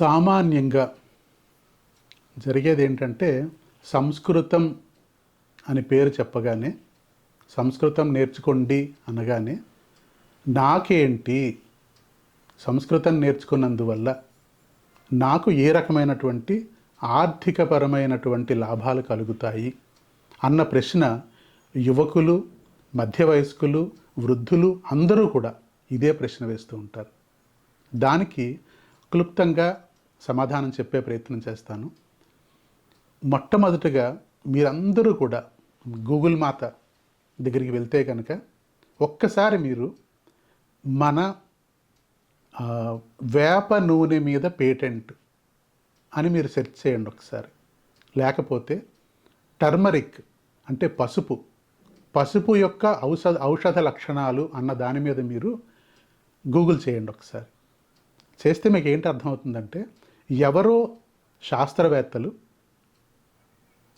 సామాన్యంగా జరిగేది ఏంటంటే సంస్కృతం అని పేరు చెప్పగానే సంస్కృతం నేర్చుకోండి అనగానే నాకేంటి? సంస్కృతం నేర్చుకున్నందువల్ల నాకు ఏ రకమైనటువంటి ఆర్థికపరమైనటువంటి లాభాలు కలుగుతాయి అన్న ప్రశ్న యువకులు మధ్య వయస్కులు వృద్ధులు అందరూ కూడా ఇదే ప్రశ్న వేస్తూ ఉంటారు. దానికి క్లుప్తంగా సమాధానం చెప్పే ప్రయత్నం చేస్తాను. మొట్టమొదటిగా మీరందరూ కూడా గూగుల్ మాత దగ్గరికి వెళ్తే కనుక ఒక్కసారి మీరు మన వేప నూనె మీద పేటెంట్ అని మీరు సెర్చ్ చేయండి ఒకసారి. లేకపోతే టర్మరిక్ అంటే పసుపు పసుపు యొక్క ఔషధ ఔషధ లక్షణాలు అన్న దాని మీద మీరు గూగుల్ చేయండి ఒకసారి. చేస్తే మీకు ఏంటి అర్థమవుతుందంటే ఎవరో శాస్త్రవేత్తలు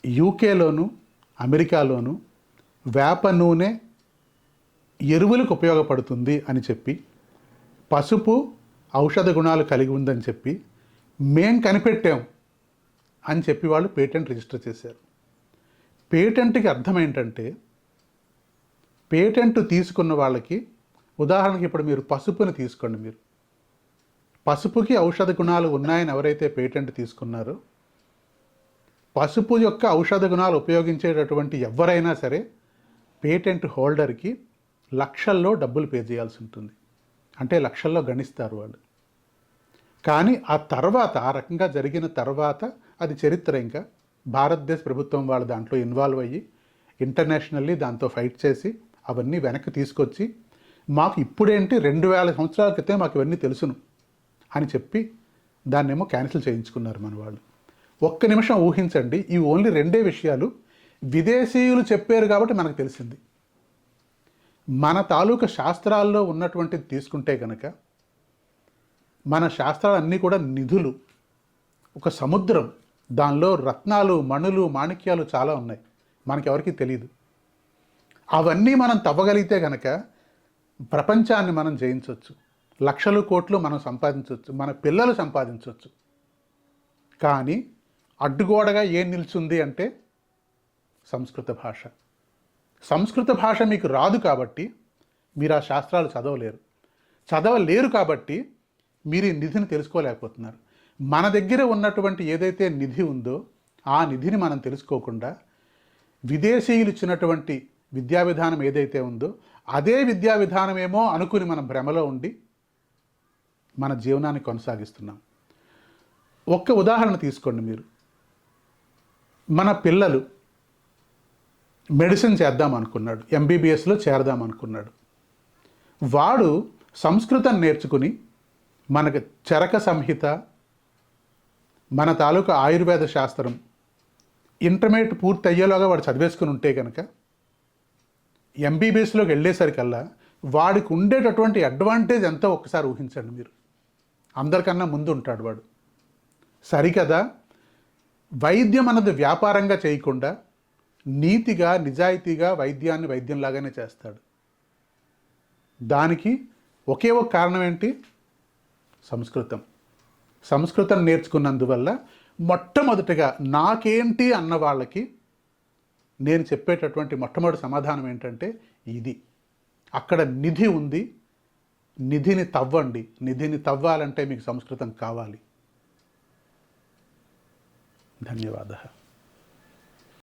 యూకేలోను అమెరికాలోను వేప నూనె ఎరువులకు ఉపయోగపడుతుంది అని చెప్పి పసుపు ఔషధ గుణాలు కలిగి ఉందని చెప్పి మేం కనిపెట్టాం అని చెప్పి వాళ్ళు పేటెంట్ రిజిస్టర్ చేశారు. పేటెంట్కి అర్థం ఏంటంటే పేటెంట్ తీసుకున్న వాళ్ళకి ఉదాహరణకి ఇప్పుడు మీరు పసుపుని తీసుకోండి మీరు. పసుపుకి ఔషధ గుణాలు ఉన్నాయని ఎవరైతే పేటెంట్ తీసుకున్నారో పసుపు యొక్క ఔషధ గుణాలు ఉపయోగించేటటువంటి ఎవరైనా సరే పేటెంట్ హోల్డర్కి లక్షల్లో డబ్బులు పే చేయాల్సి ఉంటుంది. అంటే లక్షల్లో గణిస్తారు వాళ్ళు. కానీ ఆ తర్వాత ఆ రకంగా జరిగిన తర్వాత అది చరిత్ర ఇంకా. భారతదేశ ప్రభుత్వం వాళ్ళు దాంట్లో ఇన్వాల్వ్ అయ్యి ఇంటర్నేషనల్లీ దాంతో ఫైట్ చేసి అవన్నీ వెనక్కి తీసుకొచ్చి మాకు ఇప్పుడేంటి రెండు వేల సంవత్సరాల క్రితం మాకు ఇవన్నీ తెలుసును. అని చెప్పి దాన్నేమో క్యాన్సిల్ చేయించుకున్నారు మన వాళ్ళు ఒక్క నిమిషం ఊహించండి ఈ ఓన్లీ రెండే విషయాలు విదేశీయులు చెప్పారు కాబట్టి మనకు తెలిసింది. మన తాలూకా శాస్త్రాల్లో ఉన్నటువంటిది తీసుకుంటే కనుక మన శాస్త్రాలన్నీ కూడా నిధులు ఒక సముద్రం. దానిలో రత్నాలు మణులు మాణిక్యాలు చాలా ఉన్నాయి. మనకెవరికి తెలియదు అవన్నీ మనం తవ్వగలిగితే కనుక ప్రపంచాన్ని మనం జయించవచ్చు లక్షలు కోట్లు మనం సంపాదించవచ్చు మన పిల్లలు సంపాదించవచ్చు. కానీ అడ్డుగోడగా ఏం నిల్చుంది అంటే సంస్కృత భాష. సంస్కృత భాష మీకు రాదు కాబట్టి మీరు ఆ శాస్త్రాలు చదవలేరు. చదవలేరు కాబట్టి మీరు ఈ నిధిని తెలుసుకోలేకపోతున్నారు. మన దగ్గర ఉన్నటువంటి ఏదైతే నిధి ఉందో ఆ నిధిని మనం తెలుసుకోకుండా విదేశీయులు ఇచ్చినటువంటి విద్యా విధానం ఏదైతే ఉందో అదే విద్యా విధానమేమో అనుకుని మనం భ్రమలో ఉండి మన జీవనాన్ని కొనసాగిస్తున్నాం. ఒక్క ఉదాహరణ తీసుకోండి మీరు. మన పిల్లలు మెడిసిన్ చేద్దాం అనుకున్నాడు. ఎంబీబీఎస్లో చేరదాం అనుకున్నాడు. వాడు సంస్కృతం నేర్చుకుని మనకు చరక సంహిత మన తాలూకా ఆయుర్వేద శాస్త్రం ఇంటర్మీడియట్ పూర్తి అయ్యేలాగా వాడు చదివేసుకుని ఉంటే కనుక ఎంబీబీఎస్లోకి వెళ్ళేసరికల్లా వాడికి ఉండేటటువంటి అడ్వాంటేజ్ ఎంతో ఒక్కసారి ఊహించండి మీరు. అందరికన్నా ముందు ఉంటాడు వాడు. సరికదా? వైద్యం అన్నది వ్యాపారంగా చేయకుండా నీతిగా నిజాయితీగా వైద్యాన్ని వైద్యంలాగానే చేస్తాడు. దానికి ఒకే ఒక కారణం ఏంటి సంస్కృతం. సంస్కృతం నేర్చుకున్నందువల్ల మొట్టమొదటిగా నాకేంటి అన్న వాళ్ళకి నేను చెప్పేటటువంటి మొట్టమొదటి సమాధానం ఏంటంటే ఇది. అక్కడ నిధి ఉంది నిధిని తవ్వండి. నిధిని తవ్వాలంటే మీకు సంస్కృతం కావాలి. ధన్యవాదాలు